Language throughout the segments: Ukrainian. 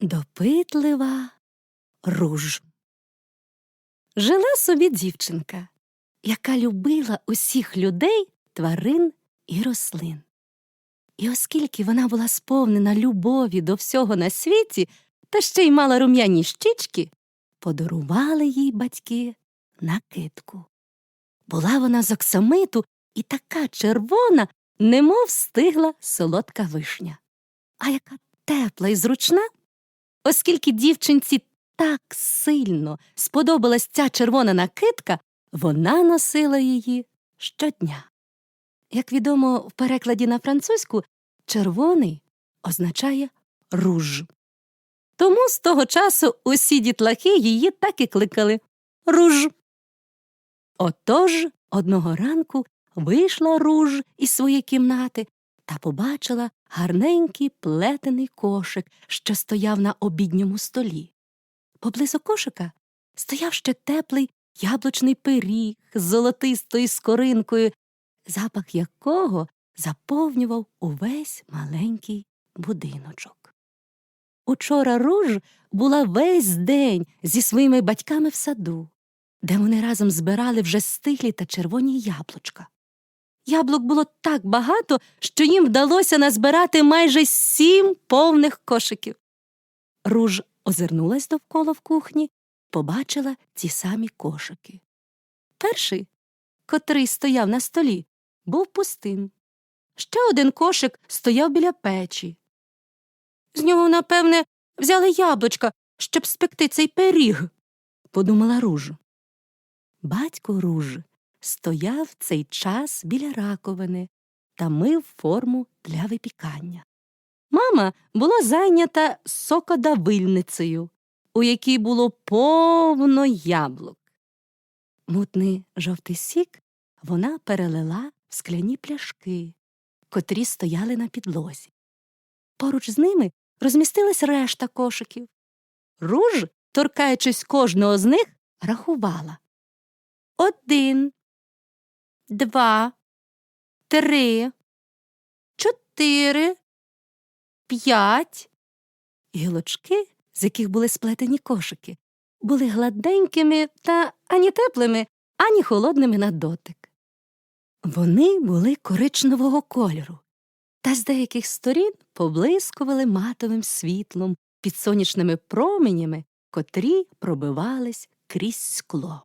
Допитлива руж. Жила собі дівчинка, яка любила усіх людей, тварин і рослин. І оскільки вона була сповнена любові до всього на світі та ще й мала рум'яні щічки, подарували їй батьки накидку. Була вона з оксамиту і така червона, немов стигла солодка вишня. А яка тепла і зручна, оскільки дівчинці так сильно сподобалась ця червона накидка, вона носила її щодня. Як відомо в перекладі на французьку, червоний означає руж. Тому з того часу усі дітлахи її так і кликали руж. Отож одного ранку вийшла руж із своєї кімнати та побачила гарненький плетений кошик, що стояв на обідньому столі. Поблизу кошика стояв ще теплий яблучний пиріг з золотистою скоринкою, запах якого заповнював увесь маленький будиночок. Учора руж була весь день зі своїми батьками в саду, де вони разом збирали вже стиглі та червоні яблучка. Яблук було так багато, що їм вдалося назбирати майже сім повних кошиків. Руж озирнулась довкола в кухні, побачила ті самі кошики. Перший, котрий стояв на столі, був пустим. Ще один кошик стояв біля печі. З нього, напевне, взяли яблучка, щоб спекти цей пиріг, подумала Руж. Батько Руж стояв цей час біля раковини та мив форму для випікання. Мама була зайнята сокодавильницею, у якій було повно яблук. Мутний жовтий сік вона перелила в скляні пляшки, котрі стояли на підлозі. Поруч з ними розмістилась решта кошиків. Руж, торкаючись кожного з них, рахувала. Один, два, три, чотири, п'ять. Гілочки, з яких були сплетені кошики, були гладенькими та ані теплими, ані холодними на дотик. Вони були коричневого кольору, та з деяких сторін поблискували матовим світлом під сонячними променями, котрі пробивались крізь скло.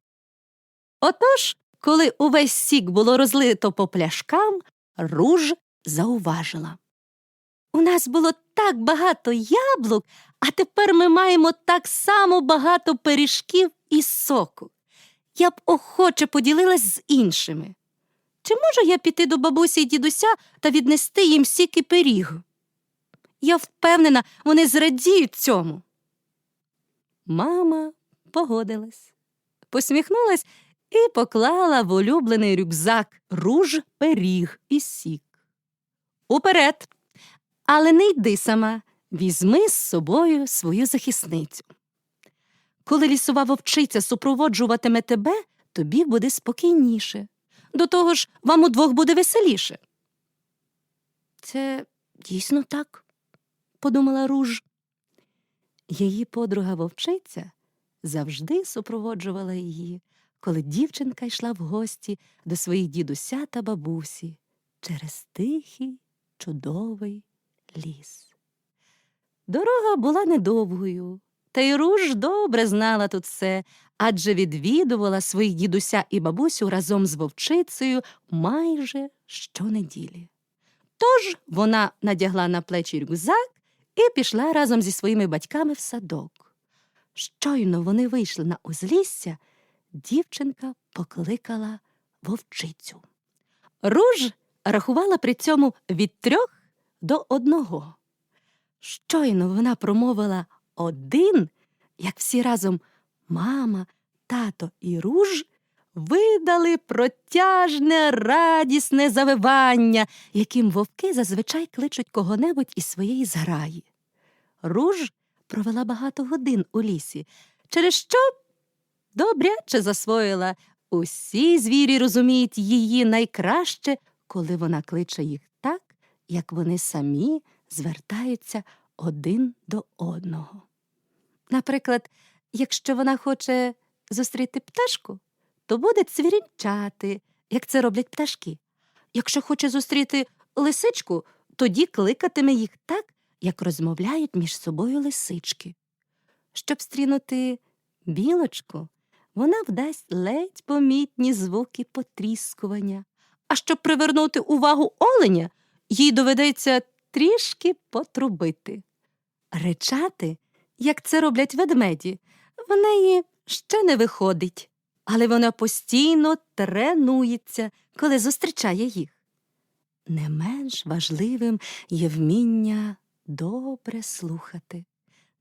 Отож, коли увесь сік було розлито по пляшкам, руж зауважила. У нас було так багато яблук, а тепер ми маємо так само багато пиріжків і соку. Я б охоче поділилась з іншими. Чи можу я піти до бабусі й дідуся та віднести їм сік і пиріг? Я впевнена, вони зрадіють цьому. Мама погодилась, посміхнулась і поклала в улюблений рюкзак руж пиріг і сік. Уперед! Але не йди сама, візьми з собою свою захисницю. Коли лісова вовчиця супроводжуватиме тебе, тобі буде спокійніше. До того ж, вам удвох буде веселіше. Це дійсно так, подумала Руж. Її подруга вовчиця завжди супроводжувала її, коли дівчинка йшла в гості до своїх дідуся та бабусі через тихий, чудовий ліс. Дорога була недовгою, та й руж добре знала тут все, адже відвідувала своїх дідуся і бабусю разом з вовчицею майже щонеділі. Тож вона надягла на плечі рюкзак і пішла разом зі своїми батьками в садок. Щойно вони вийшли на узлісся, дівчинка покликала вовчицю. Руж рахувала при цьому від трьох до одного. Щойно вона промовила один, як всі разом мама, тато і руж видали протяжне, радісне завивання, яким вовки зазвичай кличуть кого-небудь із своєї зграї. Руж провела багато годин у лісі, через що добряче засвоїла. Усі звірі розуміють її найкраще, коли вона кличе їх так, як вони самі звертаються один до одного. Наприклад, якщо вона хоче зустріти пташку, то буде цвірінчати, як це роблять пташки. Якщо хоче зустріти лисичку, тоді кликатиме їх так, як розмовляють між собою лисички. Щоб стрінути білочку, вона вдасть ледь помітні звуки потріскування. А щоб привернути увагу оленя, їй доведеться трішки потрубити. Речати, як це роблять ведмеді, в неї ще не виходить, але вона постійно тренується, коли зустрічає їх. Не менш важливим є вміння добре слухати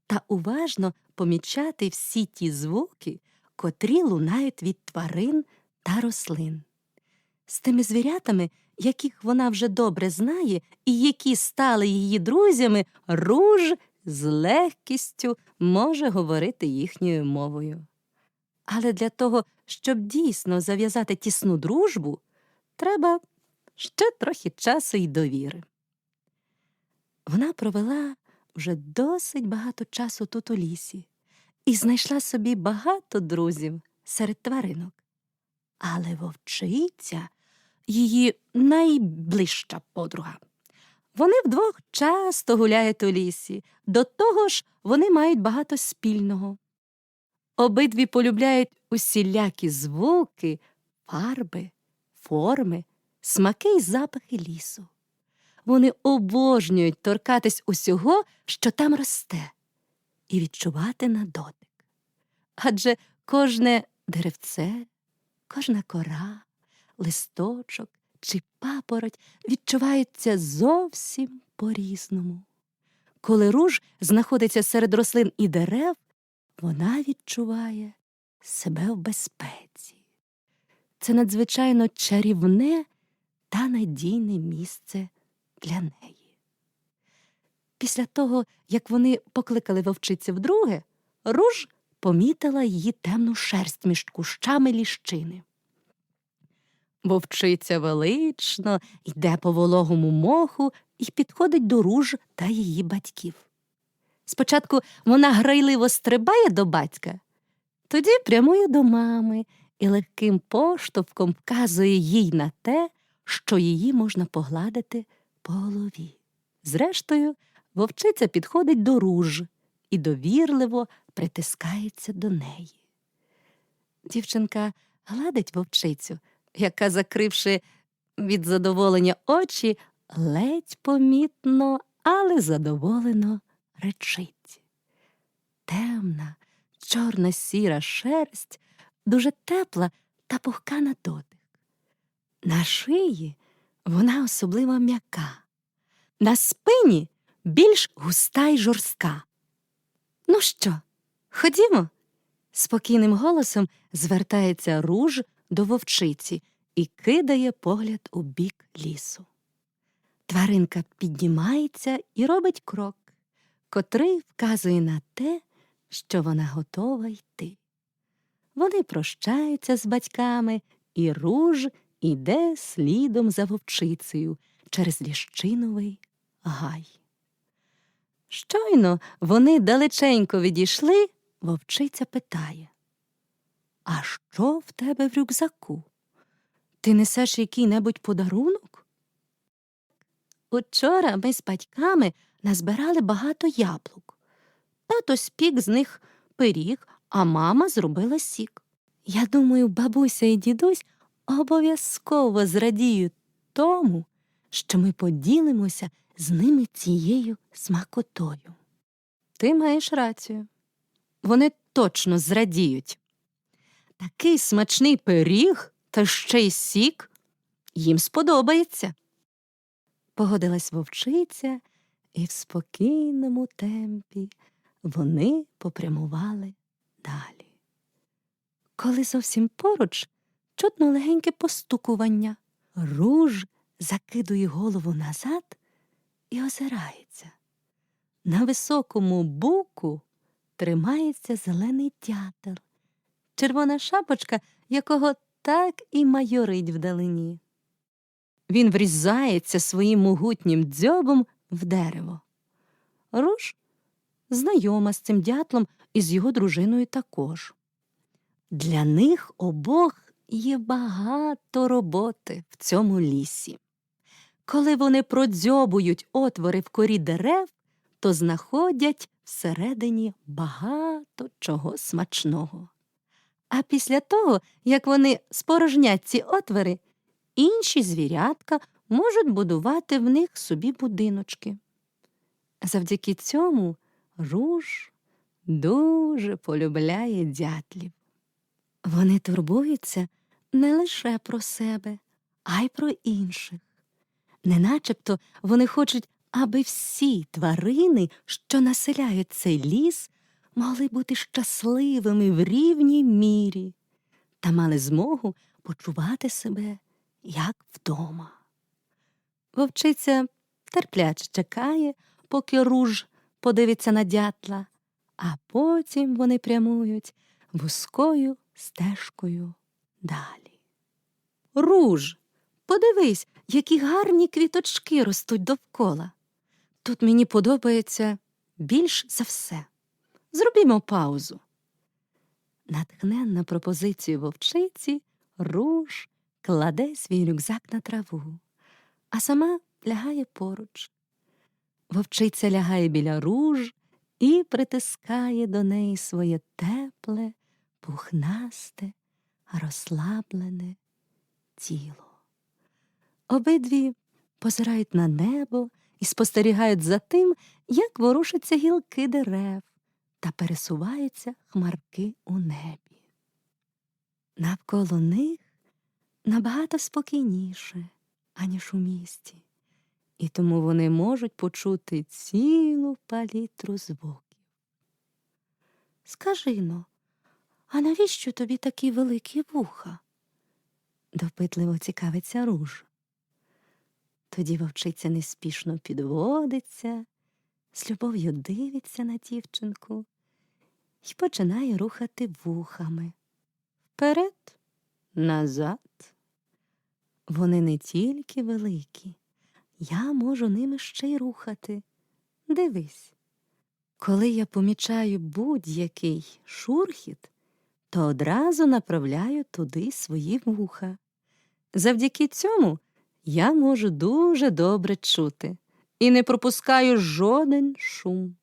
та уважно помічати всі ті звуки, котрі лунають від тварин та рослин. З тими звірятами, яких вона вже добре знає і які стали її друзями, руж з легкістю може говорити їхньою мовою. Але для того, щоб дійсно зав'язати тісну дружбу, треба ще трохи часу й довіри. Вона провела вже досить багато часу тут у лісі і знайшла собі багато друзів серед тваринок. Але вовчиця її найближча подруга. Вони вдвох часто гуляють у лісі, до того ж вони мають багато спільного. Обидві полюбляють усілякі звуки, фарби, форми, смаки й запахи лісу. Вони обожнюють торкатись усього, що там росте, і відчувати на дотик. Адже кожне деревце, кожна кора, листочок чи папороть відчуваються зовсім по-різному. Коли руж знаходиться серед рослин і дерев, вона відчуває себе в безпеці. Це надзвичайно чарівне та надійне місце для неї. Після того, як вони покликали вовчиці вдруге, руж помітила її темну шерсть між кущами ліщини. Вовчиця велично йде по вологому моху і підходить до руж та її батьків. Спочатку вона грайливо стрибає до батька, тоді прямує до мами і легким поштовхом вказує їй на те, що її можна погладити по голові. Зрештою, вовчиця підходить до руж і довірливо притискається до неї. Дівчинка гладить вовчицю, яка, закривши від задоволення очі, ледь помітно, але задоволено речить. Темна, чорна сіра шерсть, дуже тепла та пухка на дотик. На шиї вона особливо м'яка, на спині більш густа й жорстка. Ну що, ходімо? спокійним голосом звертається руж до вовчиці і кидає погляд у бік лісу. Тваринка піднімається і робить крок, котрий вказує на те, що вона готова йти. Вони прощаються з батьками, і руж іде слідом за вовчицею через ліщиновий гай. Щойно вони далеченько відійшли, вовчиця питає А що в тебе в рюкзаку? Ти несеш який-небудь подарунок? Учора ми з батьками назбирали багато яблук. Тато спік з них пиріг, а мама зробила сік. Я думаю, бабуся і дідусь обов'язково зрадіють тому, що ми поділимося з ними цією смакотою. Ти маєш рацію. Вони точно зрадіють. Такий смачний пиріг та ще й сік їм сподобається. Погодилась вовчиця, і в спокійному темпі вони попрямували далі. Коли зовсім поруч чутно легеньке постукування, руж закидує голову назад і озирається. На високому буку тримається зелений дятел, червона шапочка, якого так і майорить вдалині. Він врізається своїм могутнім дзьобом в дерево. Руж знайома з цим дятлом і з його дружиною також. Для них обох є багато роботи в цьому лісі. Коли вони продзьобують отвори в корі дерев, то знаходять всередині багато чого смачного. А після того, як вони спорожнять ці отвори, інші звірятка можуть будувати в них собі будиночки. Завдяки цьому руж дуже полюбляє дятлів. Вони турбуються не лише про себе, а й про інших. Неначебто вони хочуть, аби всі тварини, що населяють цей ліс, могли бути щасливими в рівній мірі та мали змогу почувати себе як вдома. Вовчиця терпляче чекає, поки руж подивиться на дятла, а потім вони прямують вузькою стежкою далі. Руж, подивись, які гарні квіточки ростуть довкола. Тут мені подобається більш за все. Зробімо паузу. Натхненна пропозицію вовчиці, руж кладе свій рюкзак на траву, а сама лягає поруч. Вовчиця лягає біля руж і притискає до неї своє тепле, пухнасте, розслаблене тіло. Обидві позирають на небо і спостерігають за тим, як ворушаться гілки дерев та пересуваються хмарки у небі. Навколо них набагато спокійніше, аніж у місті, і тому вони можуть почути цілу палітру звуків. Скажи но, а навіщо тобі такі великі вуха? допитливо цікавиться руж. Тоді вовчиця неспішно підводиться, з любов'ю дивиться на дівчинку і починає рухати вухами. Вперед, назад. Вони не тільки великі, я можу ними ще й рухати. Дивись, коли я помічаю будь-який шурхіт, то одразу направляю туди свої вуха. Завдяки цьому я можу дуже добре чути і не пропускаю жоден шум.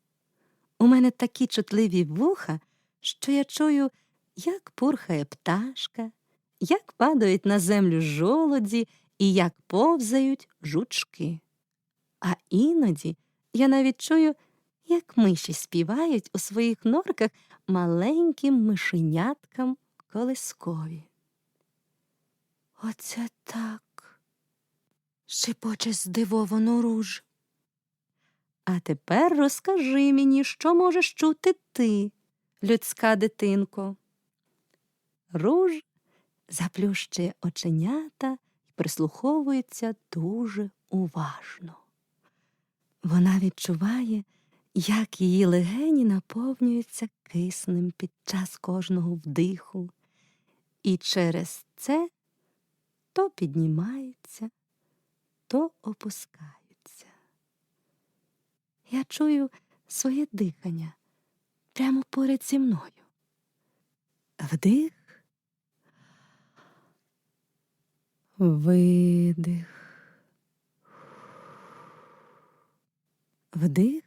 У мене такі чутливі вуха, що я чую, як пурхає пташка, як падають на землю жолоді і як повзають жучки. А іноді я навіть чую, як миші співають у своїх норках маленьким мишеняткам колискові. Оце так. Шепоче здивовано руж. А тепер розкажи мені, що можеш чути ти, людська дитинко. Руж заплющує оченята і прислуховується дуже уважно. Вона відчуває, як її легені наповнюються киснем під час кожного вдиху, і через це то піднімаються, то опускаються. Я чую своє дихання прямо поряд зі мною. Вдих, видих, вдих,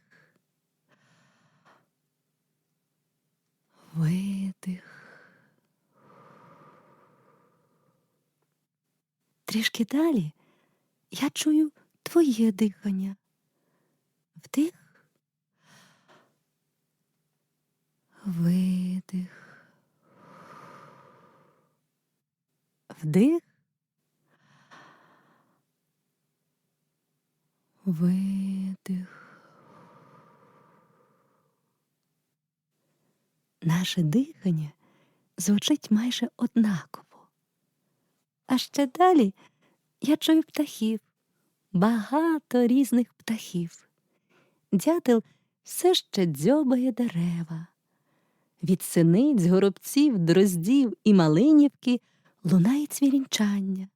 видих. Трішки далі я чую твоє дихання. Вдих, видих, вдих, видих. Наше дихання звучить майже однаково. А ще далі я чую птахів, багато різних птахів. Дятел все ще дзьобає дерева. Від синиць, горобців, дроздів і малинівки лунає цвірінчання.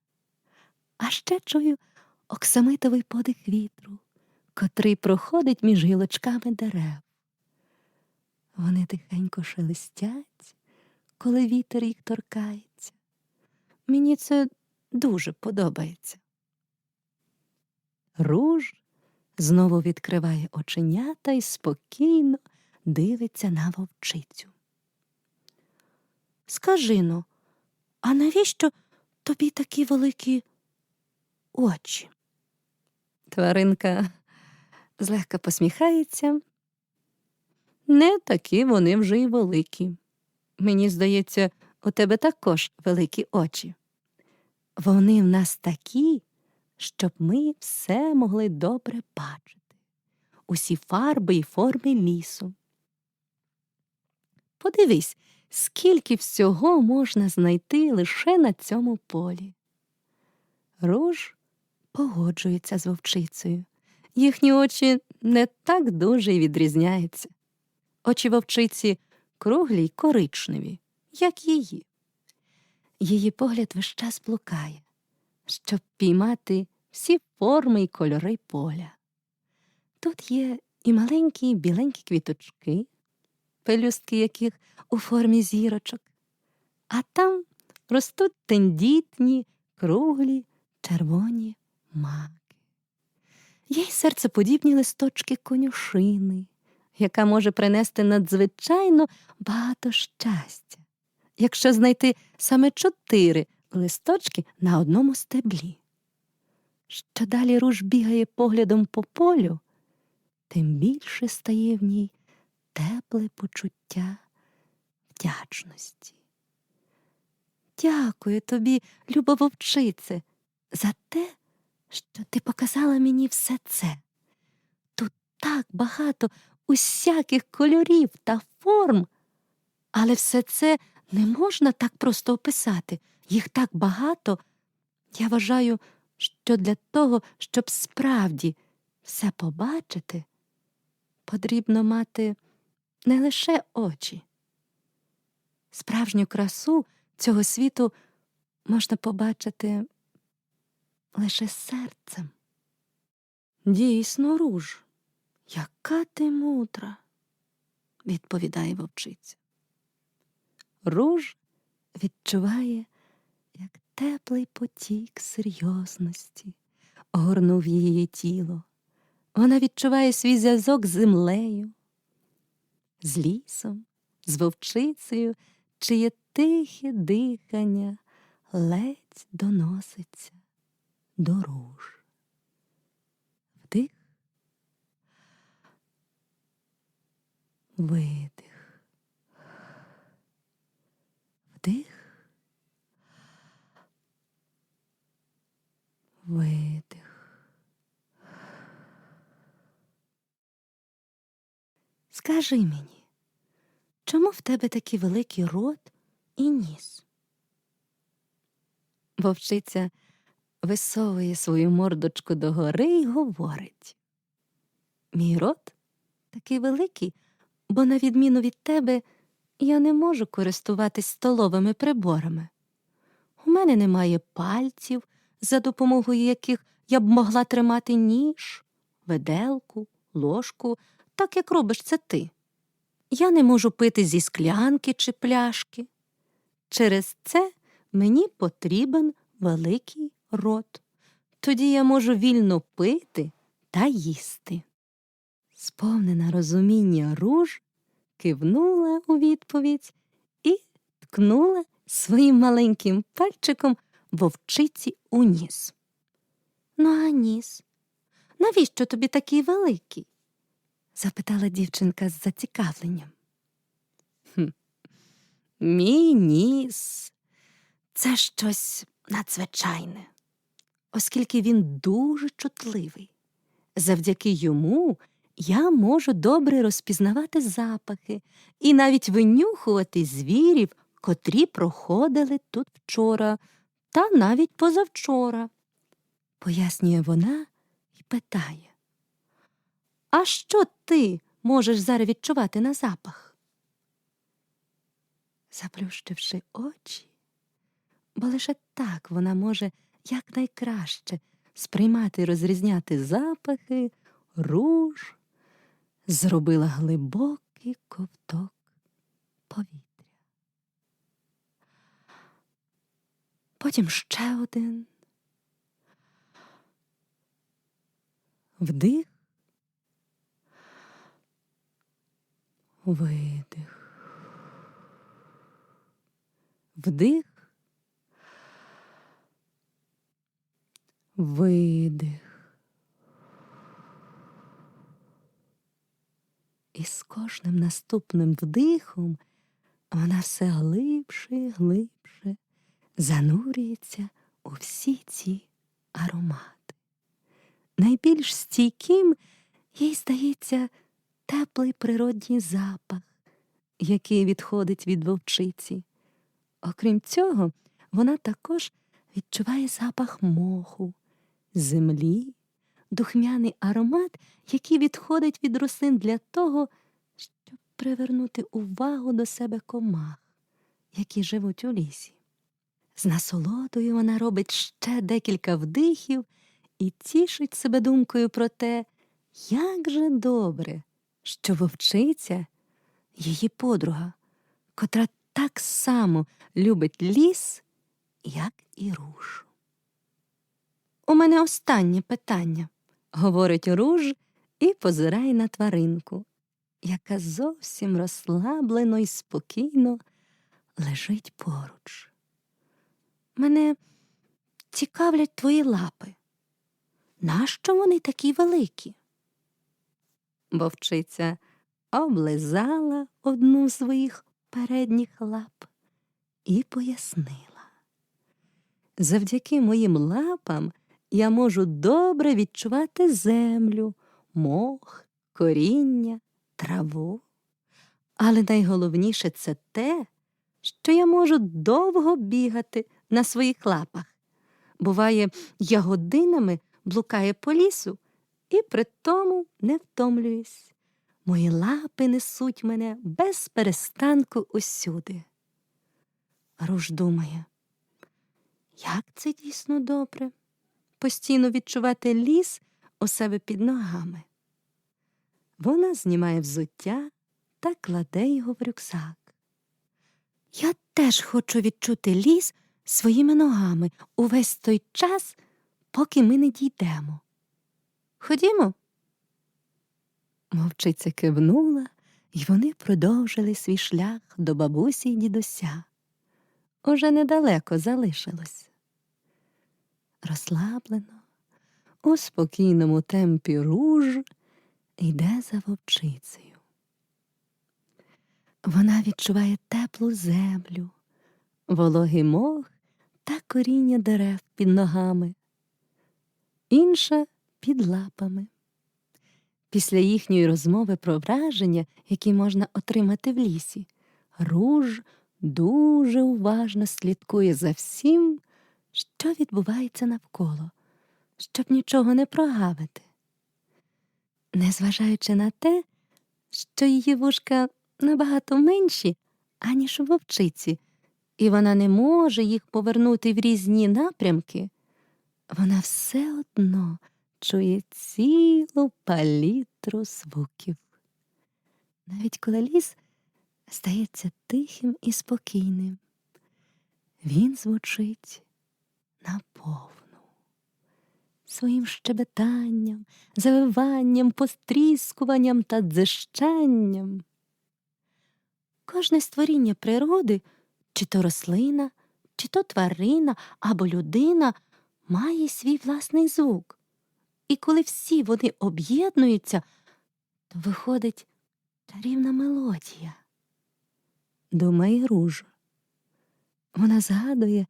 А ще чую оксамитовий подих вітру, котрий проходить між гілочками дерев. Вони тихенько шелестять, коли вітер їх торкається. Мені це дуже подобається. Руж знову відкриває оченята і спокійно дивиться на вовчицю. Скажи но, а навіщо тобі такі великі очі? Тваринка злегка посміхається. Не такі вони вже й великі. Мені здається, у тебе також великі очі. Вони в нас такі, щоб ми все могли добре бачити, усі фарби і форми лісу. Подивись, скільки всього можна знайти лише на цьому полі. Руж погоджується з вовчицею. Їхні очі не так дуже й відрізняються. Очі вовчиці круглі й коричневі, як її. Її погляд весь час блукає, щоб піймати всі форми й кольори поля. Тут є і маленькі біленькі квіточки, пелюстки яких у формі зірочок, а там ростуть тендітні, круглі, червоні маки. Є й серцеподібні листочки конюшини, яка може принести надзвичайно багато щастя, якщо знайти саме чотири листочки на одному стеблі. Що далі руж бігає поглядом по полю, тим більше стає в ній тепле почуття вдячності. Дякую тобі, люба вовчице, за те, що ти показала мені все це. Тут так багато усяких кольорів та форм, але все це не можна так просто описати. Їх так багато. Я вважаю, що для того, щоб справді все побачити, потрібно мати не лише очі. Справжню красу цього світу можна побачити лише серцем. Дійсно, руж, яка ти мудра, відповідає вовчиця. Руж відчуває, як теплий потік серйозності огорнув її тіло. Вона відчуває свій зв'язок з землею, з лісом, з вовчицею, чиє тихе дихання ледь доноситься до руж. Вдих, видих, вдих, видих. Скажи мені, чому в тебе такий великий рот і ніс? Вовчиця висовує свою мордочку догори й говорить. Мій рот такий великий, бо, на відміну від тебе, я не можу користуватись столовими приборами. У мене немає пальців, за допомогою яких я б могла тримати ніж, виделку, ложку, так як робиш це ти. Я не можу пити зі склянки чи пляшки. Через це мені потрібен великий рот. Тоді я можу вільно пити та їсти. Сповнена розуміння руж кивнула у відповідь і ткнула своїм маленьким пальчиком вовчиці у ніс. Ну, а ніс, навіщо тобі такий великий? запитала дівчинка з зацікавленням. «Хм, Мій ніс це щось надзвичайне, оскільки він дуже чутливий. Завдяки йому я можу добре розпізнавати запахи і навіть винюхувати звірів, котрі проходили тут вчора та навіть позавчора, пояснює вона і питає. А що ти можеш зараз відчувати на запах? Заплющивши очі, бо лише так вона може якнайкраще сприймати і розрізняти запахи, руж зробила глибокий ковток повітря. Потім ще один. Вдих. Видих. Вдих. Видих. І з кожним наступним вдихом вона все глибше і глибше занурюється у всі ці аромати. Найбільш стійким їй здається теплий природній запах, який відходить від вовчиці. Окрім цього, вона також відчуває запах моху, землі, духмяний аромат, який відходить від рослин для того, щоб привернути увагу до себе комах, які живуть у лісі. З насолодою вона робить ще декілька вдихів і тішить себе думкою про те, як же добре, що вовчиця, її подруга, котра так само любить ліс, як і руж. У мене останнє питання, говорить руж і позирає на тваринку, яка зовсім розслаблено і спокійно лежить поруч. Мене цікавлять твої лапи. Нащо вони такі великі? Вовчиця облизала одну з своїх передніх лап і пояснила. Завдяки моїм лапам я можу добре відчувати землю, мох, коріння, траву. Але найголовніше це те, що я можу довго бігати на своїх лапах. Буває, я годинами блукаю по лісу і при тому не втомлююсь. Мої лапи несуть мене без перестанку усюди. Руж думає, як це дійсно добре постійно відчувати ліс у себе під ногами. Вона знімає взуття та кладе його в рюкзак. Я теж хочу відчути ліс своїми ногами увесь той час, поки ми не дійдемо. Ходімо. Мовчиця кивнула, і вони продовжили свій шлях до бабусі й дідуся. Уже недалеко залишилось. Розслаблено, у спокійному темпі руж йде за вовчицею. Вона відчуває теплу землю, вологий мох та коріння дерев під ногами, інша під лапами. Після їхньої розмови про враження, які можна отримати в лісі, руж дуже уважно слідкує за всім, що відбувається навколо, щоб нічого не прогавити. Незважаючи на те, що її вушка набагато менші, аніж у вовчиці, і вона не може їх повернути в різні напрямки, вона все одно чує цілу палітру звуків. Навіть коли ліс стається тихим і спокійним, він звучить наповну. Своїм щебетанням, завиванням, постріскуванням та дзищанням. Кожне створіння природи, чи то рослина, чи то тварина або людина, має свій власний звук. І коли всі вони об'єднуються, то виходить чарівна мелодія. Думає руж. Вона згадує,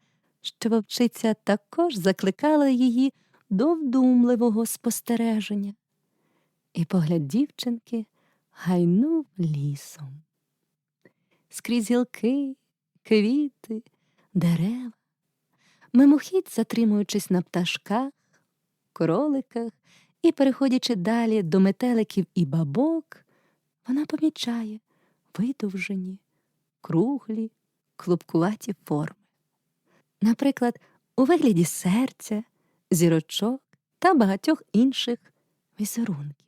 що вовчиця також закликала її до вдумливого спостереження, і погляд дівчинки гайнув лісом. Скрізь гілки, квіти, дерева, мимохідь затримуючись на пташках, кроликах і переходячи далі до метеликів і бабок, вона помічає видовжені, круглі, клубкуваті форми. Наприклад, у вигляді серця, зірочок та багатьох інших візерунків.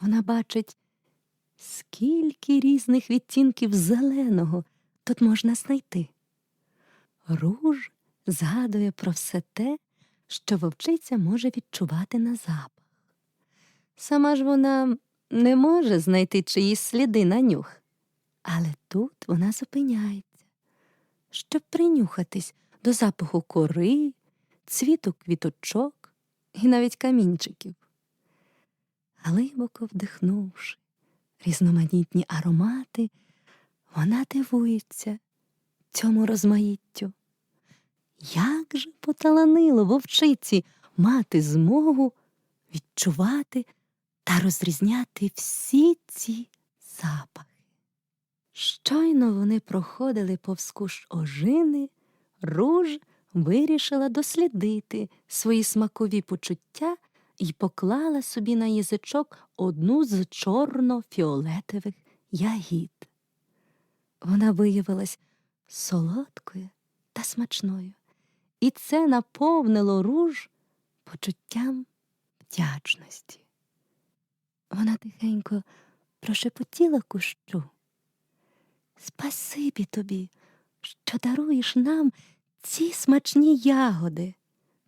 Вона бачить, скільки різних відтінків зеленого тут можна знайти. Руж згадує про все те, що вовчиця може відчувати на запах. Сама ж вона не може знайти чиїсь сліди на нюх, але тут вона зупиняється, щоб принюхатись до запаху кори, цвіту квіточок і навіть камінчиків. Глибоко вдихнувши різноманітні аромати, вона дивується цьому розмаїттю. Як же поталанило вовчиці мати змогу відчувати та розрізняти всі ці запахи. Щойно вони проходили повз кущ ожини, руж вирішила дослідити свої смакові почуття і поклала собі на язичок одну з чорно-фіолетових ягід. Вона виявилась солодкою та смачною, і це наповнило руж почуттям вдячності. Вона тихенько прошепотіла кущу. Спасибі тобі, що даруєш нам ці смачні ягоди,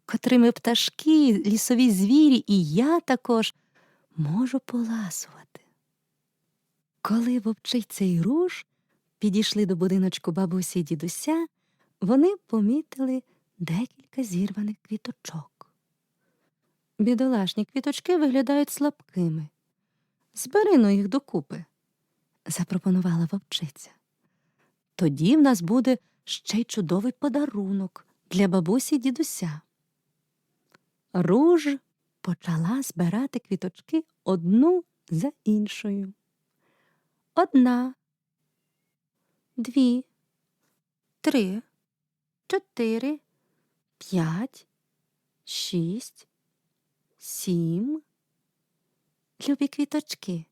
котрими пташки, лісові звірі і я також можу поласувати. Коли вовчиця і руж підійшли до будиночку бабусі й дідуся, вони помітили декілька зірваних квіточок. Бідолашні квіточки виглядають слабкими. Збери-но їх докупи, запропонувала вовчиця. Тоді в нас буде ще й чудовий подарунок для бабусі й дідуся. Руж почала збирати квіточки одну за іншою. Одна, дві, три, чотири, п'ять, шість, сім. Любі квіточки,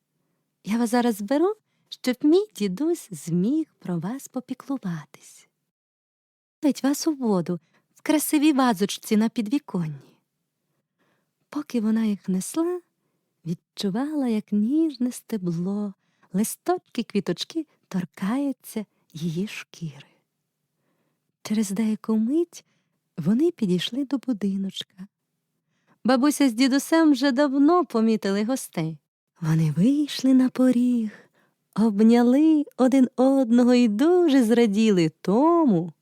я вас зараз зберу, щоб мій дідусь зміг про вас попіклуватись. Лить вас у воду в красивій вазочці на підвіконні. Поки вона їх несла, відчувала, як ніжне стебло, листочки квіточки торкаються її шкіри. Через деяку мить вони підійшли до будиночка. Бабуся з дідусем вже давно помітили гостей. Вони вийшли на поріг, обняли один одного і дуже зраділи тому,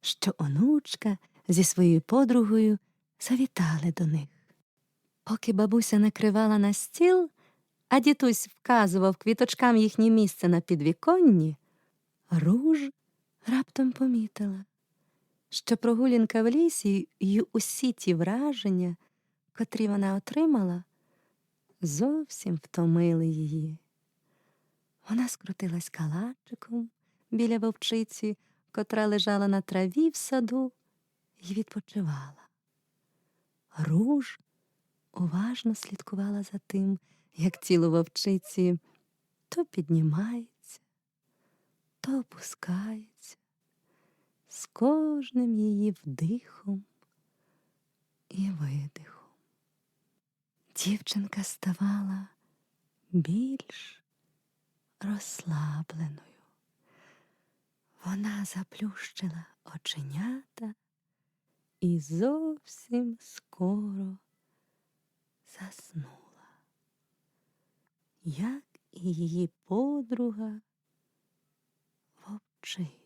що онучка зі своєю подругою завітали до них. Поки бабуся накривала на стіл, а дідусь вказував квіточкам їхнє місце на підвіконні, руж раптом помітила, що прогулянка в лісі й усі ті враження, котрі вона отримала, зовсім втомили її. Вона скрутилась калачиком біля вовчиці, котра лежала на траві в саду, і відпочивала. Руж уважно слідкувала за тим, як тіло вовчиці то піднімається, то опускається з кожним її вдихом і видихом. Дівчинка ставала більш розслабленою. Вона заплющила оченята і зовсім скоро заснула, як і її подруга вовчиця.